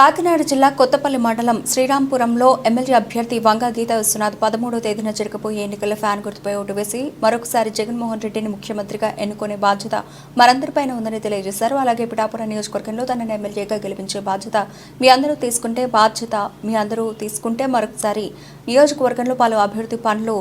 కాకినాడ జిల్లా కొత్తపల్లి మండలం శ్రీరాంపురంలో ఎమ్మెల్యే అభ్యర్థి వంగ గీత విశ్వనాథ్ పదమూడో తేదీన జరగబోయే ఎన్నికల్లో ఫ్యాన్ గుర్తుపై ఓటు వేసి మరొకసారి జగన్మోహన్ రెడ్డిని ముఖ్యమంత్రిగా ఎన్నుకునే బాధ్యత మరందరిపైన ఉందని తెలియజేశారు. అలాగే పిఠాపురం నియోజకవర్గంలో తనని ఎమ్మెల్యేగా గెలిపించే బాధ్యత మీ అందరూ తీసుకుంటే బాధ్యత మీ అందరూ తీసుకుంటే మరొకసారి నియోజకవర్గంలో పలు అభివృద్ధి పనులు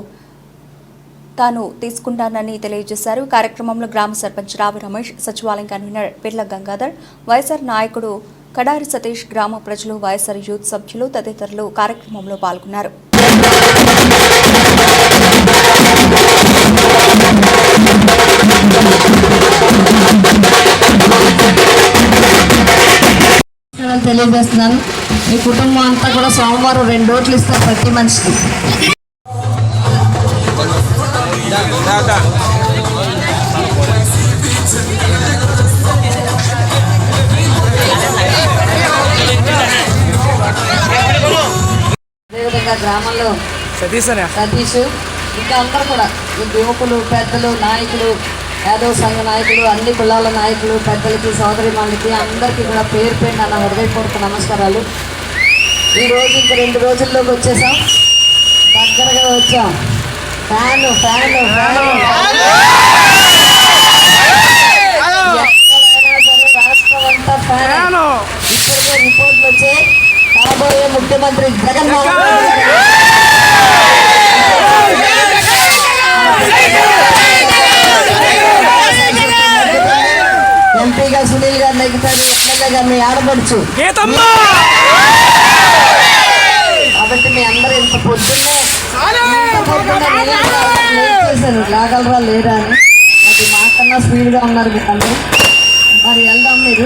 తాను తీసుకుంటానని తెలియజేశారు. కార్యక్రమంలో గ్రామ సర్పంచ్ రావి రమేష్ సచివాలయం కన్వీనర్ పిర్ల గంగాధర్ వైఎస్ఆర్ నాయకుడు కడారి సతీష్ గ్రామ ప్రజలు వైఎస్ఆర్ యూత్ సభ్యులు తదితరులు కార్యక్రమంలో పాల్గొన్నారు. తెలియజేస్తున్నాను. మీ కుటుంబం అంతా కూడా సోమవారం రెండు ఓట్లు ఇస్తారు ప్రతి మనిషికి. అదేవిధంగా గ్రామంలో సతీష్ సతీష్ ఇంకా అందరూ కూడా ఈ యువకులు పెద్దలు నాయకులు యాదవ్ సంఘ నాయకులు అన్ని కులాల నాయకులు పెద్దలకి సోదరి మందికి అందరికీ కూడా పేరు పేరు నా హృదయపూర్వక నమస్కారాలు. ఈ రోజు ఇంక రెండు రోజుల్లోకి వచ్చేసాం. దగ్గరగా వచ్చాం. Fan fan fan. రాష్ట్రం అంతా ఫ్యాన్. ఇప్పటికే రిపోర్ట్లు వచ్చాయి. కాబోయే ముఖ్యమంత్రి జగన్మోహన్ నెగ్గుతారు ఎమ్మెల్యేగా మీ ఆడపడుచు. కాబట్టి మీ అందరూ ఇంత పొద్దున్నే చేశాను రాగలరా లేరా అని. అది మాకన్నా స్పీడ్గా ఉన్నారు మీరు అందరూ మరి వెళ్దాం మీరు.